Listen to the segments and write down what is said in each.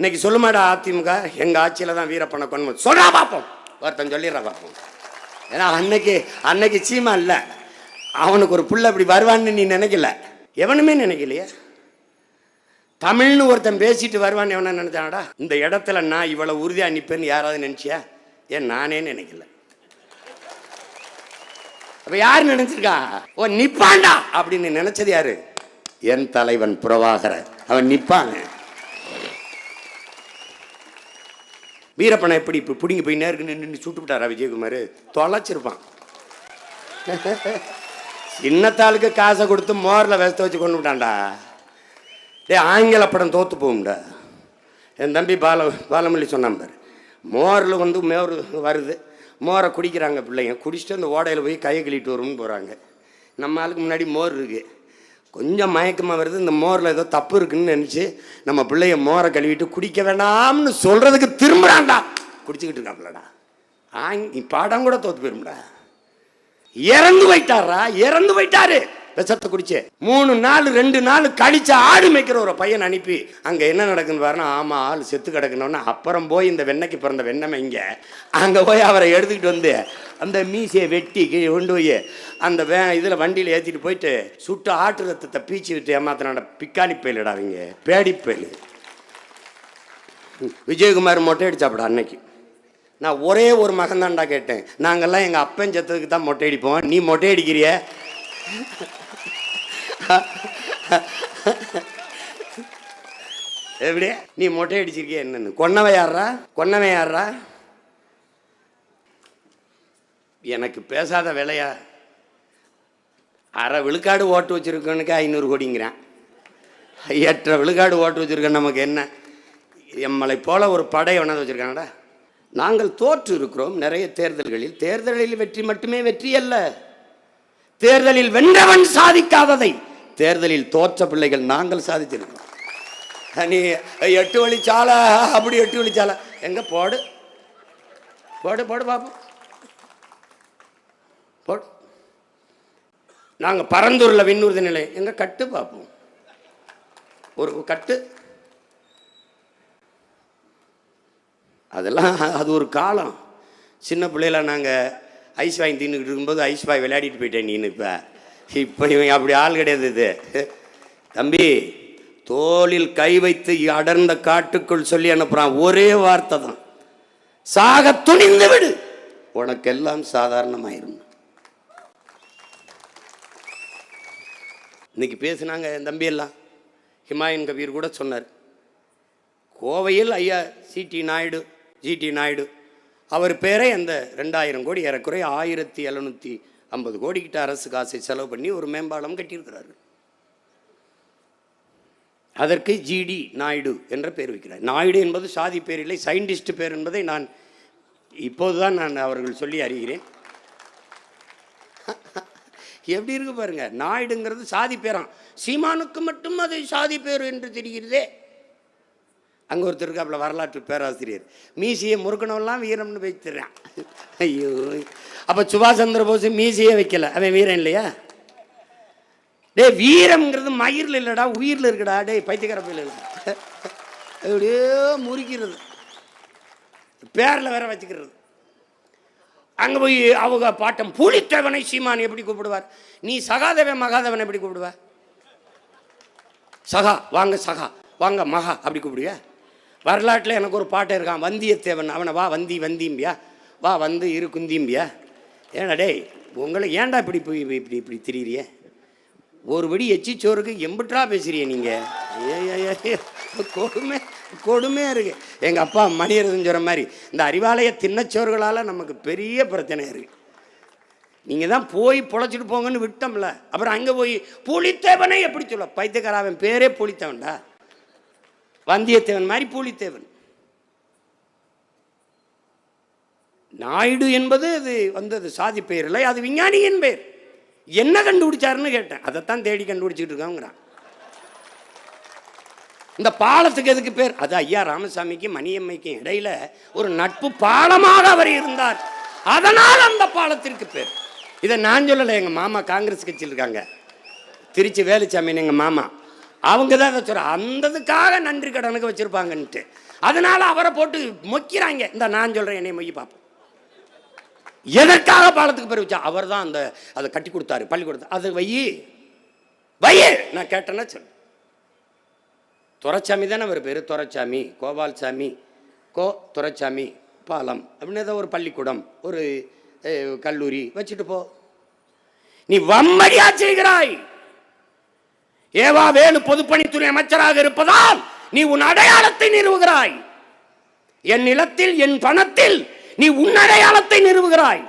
இன்னைக்கு சொல்லுமாடா அதிமுக? எங்க ஆட்சியில தான் வீரப்பனை கொண்டு சொல்றா பார்ப்போம் ஒருத்தன் சொல்லிடுறா பார்ப்போம் ஏன்னா அன்னைக்கு அன்னைக்கு சீமா இல்லை. அவனுக்கு ஒரு புள்ள இப்படி வருவான்னு நீ நினைக்கல. எவனுமே நினைக்கலையே. தமிழ்னு ஒருத்தன் பேசிட்டு வருவான்னு எவனை நினைச்சானடா? இந்த இடத்துல நான் இவ்வளவு உறுதியாக நிற்பேன்னு யாராவது நினச்சியா? ஏன் நானே நினைக்கல. அப்போ யார் நினைச்சிருக்கா? ஓ நிப்பாண்டா! அப்படின்னு நினைச்சது யாரு? என் தலைவன் புறவாகிற அவன் நிற்பாங்க வீரப்பனை எப்படி இப்போ பிடிங்கி போய் நேருக்கு நின்று சுட்டு விட்டாரா விஜயகுமார்? தொலைச்சிருப்பான். சின்னத்தாளுக்கு காசை கொடுத்து மோரில் விசத்தை வச்சு கொண்டு விட்டான்டா. டே ஆங்கில படம் தோற்று போகும்டா. என் தம்பி பால பாலமல்லி சொன்னான் பாரு. மோரில் வந்து மோர் வருது. மோரை குடிக்கிறாங்க பிள்ளைங்க. குடிச்சிட்டு அந்த ஓடையில் போய் கையை கழுவிட்டு வரும்னு போகிறாங்க நம்ம ஆளுக்கு முன்னாடி மோர் இருக்குது கொஞ்சம் மயக்கமாக வருது. இந்த மோரில் ஏதோ தப்பு இருக்குன்னு நினச்சி நம்ம பிள்ளைய மோரை கழுவிட்டு குடிக்க வேண்டாம்னு சொல்கிறதுக்கு திரும்புறான்டா. குடிச்சுக்கிட்டு இருக்காப்லடா. ஆங் பாடம் கூட தோற்று போயிரும்டா. இறந்து போயிட்டாரா இறந்து போயிட்டாரு. விஷத்தை குடிச்சு. மூணு நாள் ரெண்டு நாள் கழிச்சு ஆடு மேய்க்கிற ஒரு பையன் அனுப்பி அங்க என்ன நடக்குன்னு பாருன்னா ஆமா ஆள் செத்து கிடக்கணும்னா அப்புறம் போய் இந்த வெண்ணைக்கு பிறந்த வெண்ணமை இங்க. அங்க போய் அவரை எடுத்துக்கிட்டு வந்து அந்த மீசையை வெட்டி கீழே கொண்டு போய் அந்த வே இதில் வண்டியில் ஏற்றிட்டு போயிட்டு சுட்டு ஆட்டு ரத்தத்தை பீச்சி விட்டு ஏமாத்தினோட பிக்காளி பயிலடா அவங்க பேடி பயில். விஜயகுமார் மொட்டை அடிச்சாப்படா அன்னைக்கு. நான் ஒரே ஒரு மகன் தான்டா கேட்டேன். நாங்கள்லாம் எங்கள் அப்பன் செத்ததுக்கு தான் மொட்டை அடிப்போம் நீ மொட்டை அடிக்கிறிய எப்படி? நீ மொட்டை அடிச்சிருக்கிய என்னன்னு? கொன்னவை யாரா கொன்னவை யாரா எனக்கு பேசாத விலையா? அரை விழுக்காடு ஓட்டு வச்சுருக்கனுக்கு ஐநூறு கோடிங்கிறேன். எட்டரை விழுக்காடு ஓட்டு வச்சுருக்கேன் நமக்கு என்ன? எம்மலை போல ஒரு படை ஒன்றாவது வச்சுருக்காங்கடா நாங்கள் தோற்று இருக்கிறோம். நிறைய தேர்தல்களில். தேர்தலில் வெற்றி மட்டுமே வெற்றி அல்ல. தேர்தலில் வென்றவன் சாதிக்காததை. தேர்தலில் தோற்ற பிள்ளைகள் நாங்கள் சாதிச்சிருக்கோம் நீ எட்டு வழிச்சாலை அப்படி எட்டு வழிச்சாலை எங்கே போடு. போடு போடு பாப்போம் போடு. நாங்கள் பரந்தூரில் விண்ணூர்தி நிலை. எங்கே கட்டு பார்ப்போம் ஒரு கட்டு. அதெல்லாம் அது ஒரு காலம். சின்ன பிள்ளையில நாங்கள் ஐஸ் வாங்கி தின்னுக்கிட்டு இருக்கும்போது ஐஸ் வாய் விளையாடிட்டு போயிட்டேன் நீ இப்போ. இப்போ இவன் அப்படி ஆள் கிடையாது இது. தம்பி தோளில் கை வைத்து அடர்ந்த காட்டுக்குள் சொல்லி அனுப்புகிறான் ஒரே வார்த்தை தான். சாக துணிந்து விடு. உனக்கெல்லாம் சாதாரணமாயிரும். இன்னைக்கு பேசினாங்க என் தம்பியெல்லாம் ஹிமாயன் கபீர் கூட சொன்னார். கோவையில் ஐயா சிடி நாயுடு ஜிடி நாயுடு அவர் பேரை அந்த ரெண்டாயிரம் கோடி ஏறக்குறைய ஆயிரத்தி எழுநூற்றி ஐம்பது கோடிக்கிட்ட அரசு காசை செலவு பண்ணி ஒரு மேம்பாலம் கட்டியிருக்கிறாரு அதற்கு ஜிடி நாயுடு என்ற பேர் வைக்கிறார். நாயுடு என்பது சாதி பேர் இல்லை சயின்டிஸ்ட் பேர் என்பதை நான் இப்போதுதான் நான் அவர்கள் சொல்லி அறிகிறேன். எப்படி இருக்கு பாருங்க நாயுடுங்கிறது சாதி பேரான் சீமானுக்கு மட்டும் அது சாதி பேர் என்று தெரிகிறதே. அங்கே ஒருத்தர் இருக்காப்புல வரலாற்று பேராசிரியர். மீசியை முறுக்கணவெல்லாம் வீரம்னு வைத்துறான் ஐயோ. அப்போ சுபாஷ் சந்திர போஸ் மீசியே வைக்கல. அவன் வீரன் இல்லையா? டேய் வீரம்ங்கிறது மயிரில் இல்லைடா உயிரில் இருக்குடா. டேய் பைத்தியக்கார பையில இல்லை அப்படியே முறிக்கிறது. பேரில் வேற வச்சுக்கிறது. அங்கே போய் அவங்க பாட்டம் புலித்தேவனை சீமான் எப்படி கூப்பிடுவார்? நீ சகாதேவன் மகாதேவன் எப்படி கூப்பிடுவ? சகா வாங்க சகா வாங்க மகா அப்படி கூப்பிடுவியா? வரலாற்றில் எனக்கு ஒரு பாட்டு இருக்கான் வந்தியத்தேவன். அவனை வா வந்தி வந்திம்பியா வா வந்து இரு குந்திம்பியா ஏடா டேய் உங்களை ஏன்டா இப்படி போய் இப்படி இப்படி திரியிறிய ஒரு படி எச்சி சோறுக்கு எம்பிட்டா பேசுறிய நீங்கள் ஏ கொடுமை கொடுமையாக இருக்குது எங்கள் அப்பா மணியரசன் சொல்கிற மாதிரி இந்த அறிவாலய தின்னச்சோறுகளால் நமக்கு பெரிய பிரச்சனை இருக்குது நீங்கள் தான் போய் பொழைச்சிட்டு போங்கன்னு விட்டோம்ல. அப்புறம் அங்கே போய் புலித்தேவனே எப்படி சொல்ல? பைத்தியக்காராவன் பேரே புலித்தவன்டா. வந்தியத்தேவன் மாதிரி பூலித்தேவன். நாயுடு என்பது அது வந்தது சாதி பெயர் இல்லை அது விஞ்ஞானியின் பெயர். என்ன கண்டுபிடிச்சாருன்னு கேட்டேன். அதைத்தான் தேடி கண்டுபிடிச்சிட்டு இருக்காங்கிறான். இந்த பாலத்துக்கு எதுக்கு பேர்? அது ஐயா ராமசாமிக்கு மணியம்மைக்கும் இடையில ஒரு நட்பு பாலமாக அவர் இருந்தார். அதனால் அந்த பாலத்திற்கு பேர். இதை நான் சொல்லலை எங்கள் மாமா காங்கிரஸ் கட்சியில் இருக்காங்க. திருச்சி வேலுச்சாமின்னு எங்கள் மாமா. அவங்க தான் அதை சொல்ற அந்ததுக்காக நன்றி கடனுக்கு வச்சுருப்பாங்கன்ட்டு. அதனால் அவரை போட்டு மொக்கிறாங்க. இந்த நான் சொல்கிறேன் என்னை மொய்ய பார்ப்போம் எதற்காக பாலத்துக்கு பேர் வச்சா அவர் தான் அந்த அதை கட்டி கொடுத்தாரு பள்ளிக்கூடத்தை அது வையி வையி! நான் கேட்டேன்னா சொல்லு. துரைச்சாமி தானே அவர் பேர்? துரைச்சாமி கோபால்சாமி கோ துரைச்சாமி பாலம் அப்படின்னு ஏதோ ஒரு பள்ளிக்கூடம் ஒரு கல்லூரி வச்சுட்டு போ. நீ வம்மடியா செய்கிறாய்! ஏவா வேலு பொதுப்பணித்துறை அமைச்சராக இருப்பதால் நீ உன் அடையாளத்தை நிறுவுகிறாய். என் நிலத்தில் என் பணத்தில் நீ உன் அடையாளத்தை நிறுவுகிறாய்.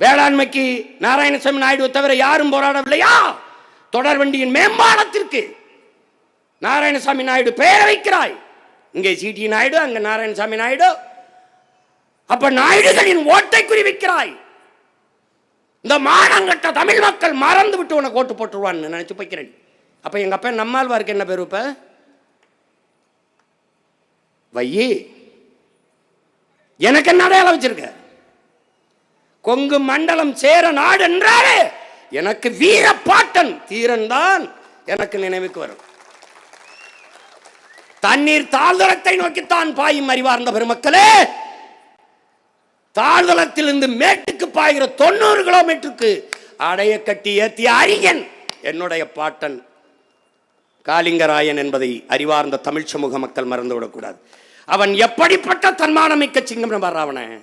வேளாண்மைக்கு நாராயணசாமி நாயுடு தவிர யாரும் போராடவில்லையா? தொடர் வண்டியின் மேம்பாலத்திற்கு நாராயணசாமி நாயுடு பெயர் வைக்கிறாய். இங்கே சிடி நாயுடு அங்கே நாராயணசாமி நாயுடு. அப்ப நாயுடுகளின் ஓட்டை குறிவிக்கிறாய் இந்த மானங்கட்ட தமிழ் மக்கள் மறந்து விட்டு உனக்கு ஓட்டு போட்டுருவான்னு நினைச்சு போய்க்கிறேன். அப்ப எங்க அப்பா நம்மாழ்வாருக்கு என்ன பேர் இப்போ? வையி. எனக்கு என்ன அடையாளம் வச்சிருக்க? கொங்கு மண்டலம் சேர நாடு என்றாரே எனக்கு வீர பாட்டன் தீரன் தான் எனக்கு நினைவுக்கு வரும். தண்ணீர் தாழ்தளத்தை நோக்கித்தான் பாயும் அறிவார்ந்த பெருமக்களே தாழ்தளத்திலிருந்து மேட்டுக்கு பாய்கிற தொண்ணூறு கிலோமீட்டருக்கு அடைய கட்டி ஏத்திய அறிஞன் என்னுடைய பாட்டன். காளிங்கராயன் என்பதை அறிவார்ந்த தமிழ் சமூக மக்கள் மறந்துவிடக்கூடாது அவன் எப்படிப்பட்ட தன்மானமிக்க சிங்கம் பாரு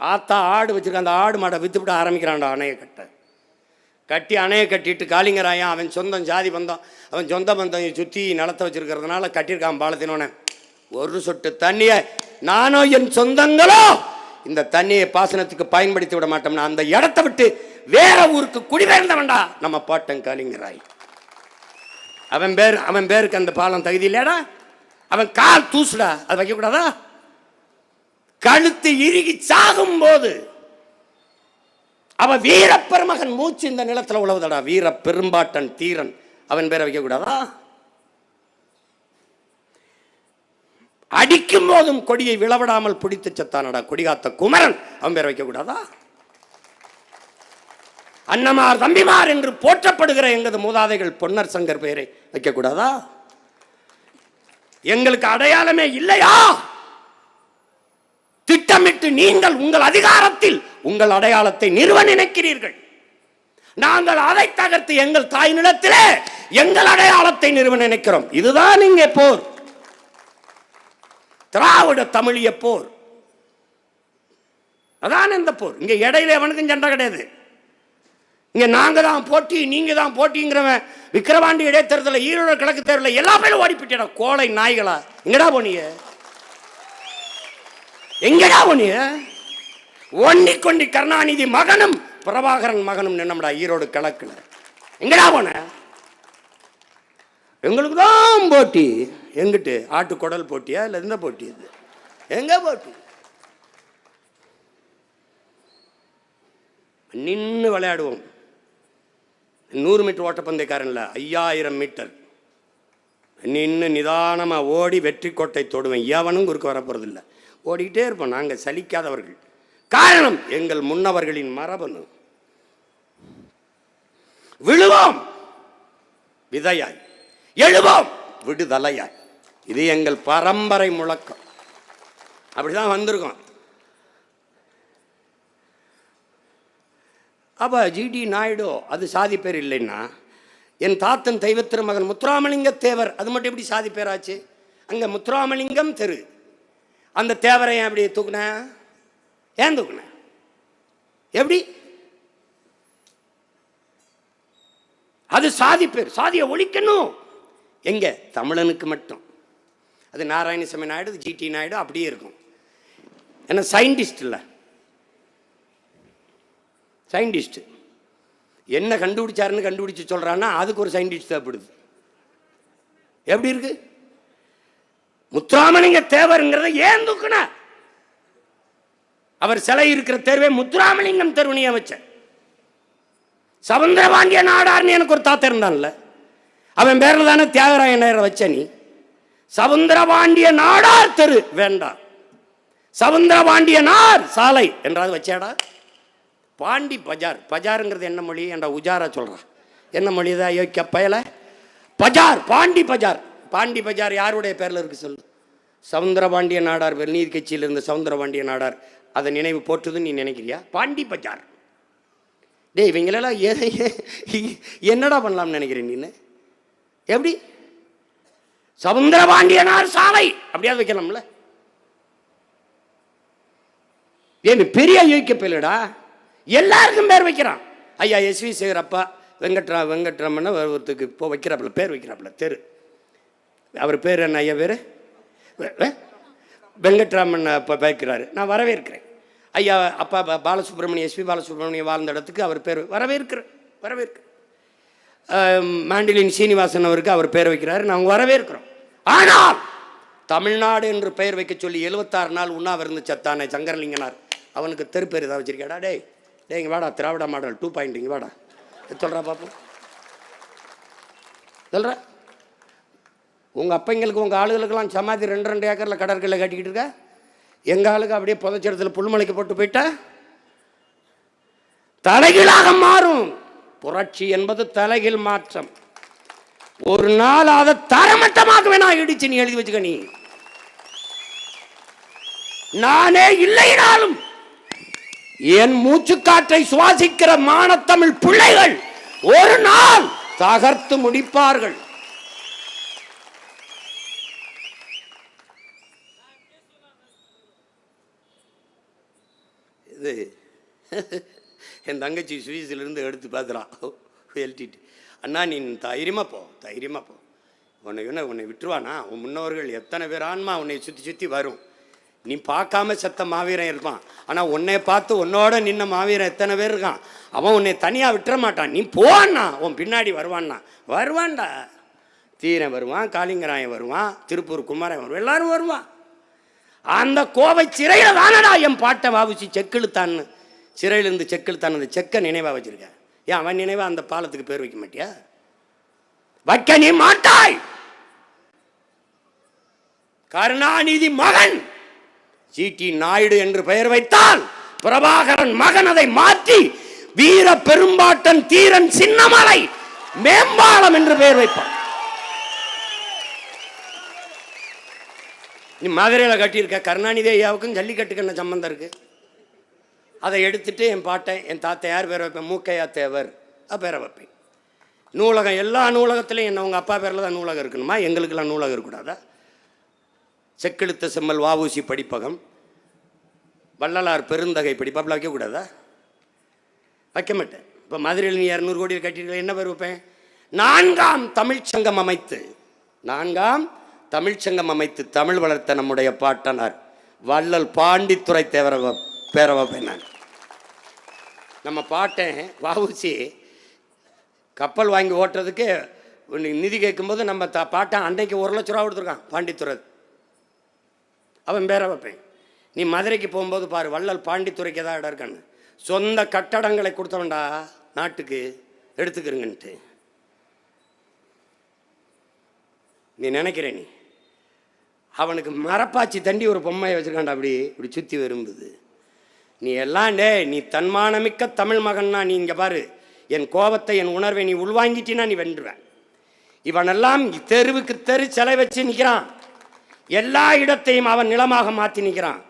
ஆத்தா ஆடு வச்சிருக்க அந்த ஆடு மாடை வித்துவிட்டு ஆரம்பிக்கிறான்டா அணையை கட்ட. கட்டி அணையை கட்டிட்டு காளிங்கராயன் அவன் சொந்தம் ஜாதி பந்தம் அவன் சொந்த பந்தம் சுற்றி நிலத்தை வச்சிருக்கிறதுனால கட்டியிருக்கான் பாலத்தினோன. ஒரு சொட்டு தண்ணியை நானோ என் சொந்தங்களோ இந்த தண்ணியை பாசனத்துக்கு பயன்படுத்தி விட மாட்டோம்னா அந்த இடத்தை விட்டு வேற ஊருக்கு குடிபெயர்ந்தவன்டா. நம்ம பாட்டன் காளிங்கராய். அவன் பேர் அவன் பேருக்கு அந்த பாலம் தகுதி இல்லையாடா? அவன் கால் தூசுடா. அது வைக்கக்கூடாதா? கழுத்து இறுகி சாகும் போது அவ வீரப்பெருமகன் மூச்சு இந்த நிலத்துல உழவுதடா. வீர பெரும்பாட்டன் தீரன். அவன் பேரை வைக்கக்கூடாதா? அடிக்கும் போதும் கொடியை விளவிடாமல் பிடித்து செத்தானடா கொடிகாத்த குமரன். அவன் பேர் வைக்கக்கூடாதா அன்னமார் தம்பிமார் என்று போற்றப்படுகிற எங்களது மூதாதைகள் பொன்னர் சங்கர் பெயரை வைக்கக்கூடாதா எங்களுக்கு அடையாளமே இல்லையா? திட்டமிட்டு நீங்கள் உங்கள் அதிகாரத்தில் உங்கள் அடையாளத்தை நிறுவ நினைக்கிறீர்கள். நாங்கள் அதை தகர்த்து எங்கள் தாய் நிலத்திலே எங்கள் அடையாளத்தை நிறுவ நினைக்கிறோம். இதுதான் இங்கே போர். திராவிட தமிழிய போர். அதான் இந்த போர். இங்க இடையில எவனுக்கும் சண்டை கிடையாது. இங்க நாங்க தான் போட்டி நீங்க தான் போட்டிங்கிறவன் விக்கிரவாண்டி இடைத்தேர்தல ஈரோடு கிழக்கு தேர்தல எல்லா பேரும் ஓடிப்பிட்டா கோலை நாய்களா. எங்கடா போனிய எங்கடா போனிய ஒன்னி கொண்டி கருணாநிதி மகனும் பிரபாகரன் மகனும் நின்னம்டா ஈரோடு கிழக்குல. எங்கடா போன? எங்களுக்கு தான் போட்டி. எங்கிட்டு? ஆட்டு குடல் போட்டியா? இல்லை எந்த போட்டி இது? எங்கே போட்டி? நின்று விளையாடுவோம். நூறு மீட்டர் ஓட்டப்பந்தயக்காரன்ல ஐயாயிரம் மீட்டர். நின்று நிதானமாக ஓடி வெற்றி கோட்டை தொடுவேன். எவனும் குறுக்க வரப்போகிறதில்ல ஓடிக்கிட்டே இருப்போம். நாங்கள் சலிக்காதவர்கள். காரணம் எங்கள் முன்னவர்களின் மரபணு. விழுவோம். விதையாய். எழுவோம். விடுதலையாய். இது எங்கள் பரம்பரை முழக்கம். அப்படி தான் வந்திருக்கோம். அப்போ ஜிடி நாயுடு அது சாதி பேர் இல்லைன்னா என் தாத்தன் தெய்வ மகன் முத்துராமலிங்க தேவர் அது மட்டும் எப்படி சாதி பேராச்சு? அங்கே முத்துராமலிங்கம் தெரு. அந்த தேவரை ஏன் அப்படி தூக்குன? ஏன் தூக்குன? எப்படி? அது சாதி பேர் சாதியை ஒழிக்கணும். எங்க? தமிழனுக்கு மட்டும். அது நாராயணசாமி நாயுடு ஜிடி நாயுடு அப்படியே இருக்கும். ஏன்னா சயின்டிஸ்ட் இல்லை. சயின்டிஸ்ட்டு என்ன கண்டுபிடிச்சாருன்னு கண்டுபிடிச்சு சொல்கிறான்னா அதுக்கு ஒரு சயின்டிஸ்ட் தேவைப்படுது. எப்படி இருக்கு? முத்துராமலிங்க தேவருங்கிறத ஏன் தூக்குன? அவர் சிலை இருக்கிற தேர்வே முத்துராமலிங்கம் தெருவனியை வச்ச சவுந்தரபாண்டிய நாடார்னு எனக்கு ஒரு தாத்தா இருந்தான்ல. அவன் பேரில் தானே தியாகராய நேரம் வச்ச நீ. சவுந்தரபாண்டிய நாடார் தெரு. வேண்டாம் சவுந்தரபாண்டிய நார் சாலை. என்றாவது வச்சாடா? பாண்டி பஜார். பஜாருங்கிறது என்ன மொழி? என்ற உஜாரா சொல்கிறான் என்ன மொழி தான் யோக்கிய பயல. பஜார் பாண்டி பஜார். பாண்டி பஜார் யாருடைய பேரில் இருக்கு சொல்லு? சவுந்தரபாண்டிய நாடார் பேர். நீதி கட்சியில் இருந்த சவுந்தரபாண்டிய நாடார். அதை நினைவு போற்றுதுன்னு நீ நினைக்கிறியா? பாண்டி பஜார். டேய் இவங்களெல்லாம் என்னடா பண்ணலாம்னு நினைக்கிறேன் நீ எப்படி? சவுந்தரபாண்டியனார் சாலை. அப்படியாவது வைக்கலாம்ல? ஏன் பெரிய யோகிக்க பிள்ளைடா எல்லாருக்கும் பேர் வைக்கிறான். ஐயா எஸ்வி சேகர் அப்பா வெங்கட்ரா வெங்கட்ராமன் ஒருத்தருக்கு இப்போ வைக்கிறாப்புல பேர் வைக்கிறாப்புல தெரு. அவர் பேர் என்ன ஐயா பேர்? வெங்கட்ராமன் அப்போ வைக்கிறாரு நான் வரவேற்கிறேன். ஐயா அப்பா பாலசுப்ரமணியம் எஸ்பி பாலசுப்ரமணியம் வாழ்ந்த இடத்துக்கு அவர் பேர் வரவேற்கிறேன் வரவேற்கிறேன். மாண்டிலின் சீனிவாசன் அவருக்கு அவர் பேர் வைக்கிறாரு. நாங்கள் வரவேற்கிறோம். ஆனால் தமிழ்நாடு என்று பெயர் வைக்க சொல்லி எழுபத்தாறு நாள் உண்ணாவிருந்து சத்தானே சங்கரலிங்கனார். அவனுக்கு தெருப்பேர் பேர் ஏதாவது வச்சிருக்காடா டேய் டேய் இங்கே வாடா திராவிட மாடல் டூ பாயிண்ட் இங்கே வாடா. சொல்கிறா பார்ப்போம் சொல்கிற உங்கள் அப்பங்களுக்கு உங்கள் ஆளுகளுக்கெல்லாம் சமாதி ரெண்டு ரெண்டு ஏக்கரில் கடற்கரையில் கட்டிக்கிட்டு இருக்க? எங்கள் ஆளுக்கு அப்படியே புதைச்சிடத்துல புல்மலைக்கு போட்டு போயிட்டா? தலைகீழாக மாறும். புரட்சி என்பது தலைகில் மாற்றம். ஒரு நாள் அதை தரமட்டமாக வேணா இடிச்சு நீ எழுதி வச்சுக்க நீ. நானே இல்லைனாலும் என் மூச்சுக்காற்றை சுவாசிக்கிற மானத்தமிழ் பிள்ளைகள் ஒரு நாள் தகர்த்து முடிப்பார்கள். இது என் தங்கச்சி சுவிஸிலிருந்து எடுத்து பார்க்கிறான். எழுட்டிட்டு அண்ணா நீ தைரியமாக போ தைரியமாக போ. உன்னை என்ன உன்னை விட்டுருவானா? உன் முன்னோர்கள் எத்தனை பேர் ஆன்மா உன்னை சுற்றி சுற்றி வரும். நீ பார்க்காம செத்த மாவீரன் இருப்பான். ஆனால் உன்னை பார்த்து உன்னோட நின்ன மாவீரன் எத்தனை பேர் இருக்கான்? அவன் உன்னை தனியாக விட்டுற மாட்டான் நீ போவான்னா உன் பின்னாடி வருவான்னா. வருவான்டா. தீரன் வருவான் காளிங்கராயன் வருவான் திருப்பூர் குமாரன் வருவான். எல்லாரும் வருவான். அந்த கோவை சிறையில் தானடா என் பாட்டை வாவிச்சு செக்கிழுத்தான்னு. சிறையிலிருந்து செக்கிழுத்தான் அந்த செக்கை நினைவாக வச்சுருக்கேன் ஏன் அவன் நினைவா அந்த பாலத்துக்கு பேர் வைக்க மாட்டியா? வைக்க நீ மாட்டாய்! கருணாநிதி மகன்! ஜிடி நாயுடு என்று பெயர் வைத்தால் பிரபாகரன் மகன் அதை மாற்றி வீர பெரும்பாட்டன் தீரன் சின்னமலை மேம்பாலம் என்று பெயர் வைப்பான். நீ மதுரையில் கட்டியிருக்க கருணாநிதி ஐயாவுக்கும் ஜல்லிக்கட்டுக்கு என்ன சம்பந்தம் இருக்குது அதை எடுத்துகிட்டு என் பாட்டேன் என் தாத்தா யார் பேர் வைப்பேன்? மூக்கையா தேவர். பேரை வைப்பேன். நூலகம் எல்லா நூலகத்திலையும் என்ன உங்கள் அப்பா பேரில் தான் நூலகம் இருக்கணுமா? எங்களுக்கெல்லாம் நூலகம் இருக்கக்கூடாதா? செக்கெழுத்த செம்மல் வாவூசி படிப்பகம். வள்ளலார் பெருந்தகை படிப்பாப்பில் வைக்கக்கூடாதா? வைக்க மாட்டேன். இப்போ மதுரையில் நீ இரநூறு கோடியில் கட்டிட்டு என்ன பேர் வைப்பேன்? நான்காம் தமிழ்ச்சங்கம் அமைத்து நான்காம் தமிழ்ச்சங்கம் அமைத்து தமிழ் வளர்த்த நம்முடைய பாட்டனார் வள்ளல் பாண்டித்துறை தேவரகம் பேர வைப்பேன் நான் நம்ம பாட்டேன் வாவுச்சி கப்பல் வாங்கி ஓட்டுறதுக்கு இன்னைக்கு நிதி கேட்கும்போது நம்ம த பாட்டன் அன்றைக்கு ஒரு லட்ச ரூபா கொடுத்துருக்கான் பாண்டித்துறை அவன் பேர வைப்பேன் நீ மதுரைக்கு போகும்போது பாரு வள்ளல் பாண்டித்துறைக்கு ஏதாவது இடம் இருக்கான்னு. சொந்த கட்டடங்களை கொடுத்தவன்டா நாட்டுக்கு எடுத்துக்கிறங்கன்ட்டு நீ நினைக்கிற நீ? அவனுக்கு மரப்பாச்சி தண்டி ஒரு பொம்மையை வச்சுருக்கான்டா அப்படி இப்படி சுற்றி விரும்புது. நீ எல்லாம் டே நீ தன்மானமிக்க தமிழ் மகன்னா நீ இங்கே பாரு. என் கோபத்தை என் உணர்வை நீ உள்வாங்கிட்டினா நீ வென்றுவேன் இவனெல்லாம் தெருவுக்கு தெரு சிலை வச்சு நிற்கிறான் எல்லா இடத்தையும் அவன் நிலமாக மாற்றி நிற்கிறான்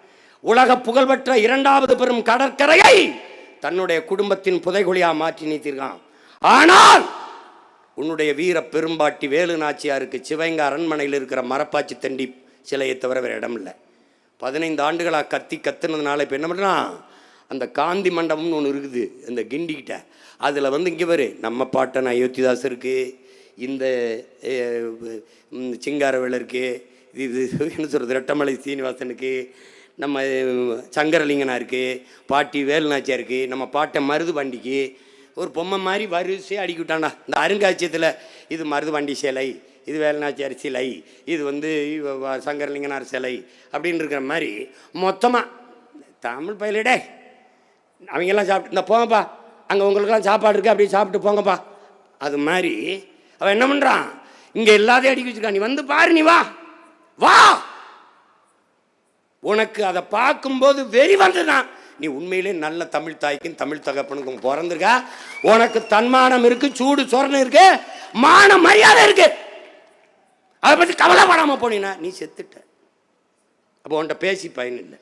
உலக புகழ்பெற்ற இரண்டாவது பெரும் கடற்கரையை தன்னுடைய குடும்பத்தின் புதைகுழியா மாற்றி நிறுத்திருக்கான் ஆனால் உன்னுடைய வீர பெரும்பாட்டி வேலு நாச்சியாருக்கு சிவங்க அரண்மனையில் இருக்கிற மரப்பாச்சி தண்டி சிலையை தவிர வேறு இடம் இல்லை பதினைந்து ஆண்டுகளாக கத்தி கத்துனதுனால இப்போ என்ன பண்ணுறான் அந்த காந்தி மண்டபம்னு ஒன்று இருக்குது அந்த கிண்டிக்கிட்ட அதில் வந்து இங்கே வரு நம்ம பாட்டன் அயோத்திதாஸ் இருக்குது இந்த சிங்காரவேல் இருக்குது இது என்ன சொல்கிறது ரெட்டமலை சீனிவாசனுக்கு நம்ம சங்கரலிங்கனா இருக்குது பாட்டி வேலுநாச்சியாருக்கு நம்ம பாட்டை மருது வண்டிக்கு ஒரு பொம்மை மாதிரி வரிசையாக அடிக்கி விட்டான்டா இந்த அருங்காட்சியத்தில் இது மருதுபாண்டி சேலை இது வேலநாச்சியார் சிலை இது வந்து சங்கரலிங்கனார் சிலை அப்படின்னு இருக்கிற மாதிரி மொத்தமாக தமிழ் பயிலிடே அவங்கெல்லாம் சாப்பிட்டு இந்த போங்கப்பா அங்கே உங்களுக்கெல்லாம் சாப்பாடு இருக்குது அப்படியே சாப்பிட்டு போங்கப்பா. அது மாதிரி அவன் என்ன பண்ணுறான் இங்கே எல்லாத்தையும் அடிக்க வச்சிருக்கான். நீ வந்து பாரு நீ வா வா. உனக்கு அதை பார்க்கும்போது வெறி வந்துதான் நீ உண்மையிலே நல்ல தமிழ் தாய்க்கும் தமிழ் தகப்பனுக்கும் பிறந்திருக்கா. உனக்கு தன்மானம் இருக்கு சூடு சொரணம் இருக்கு மான மரியாதை இருக்கு. அதை பற்றி கவலைப்படாமல் போனீங்கன்னா நீ செத்துட்ட. அப்போ உன்கிட்ட பேசி பயன் இல்லை.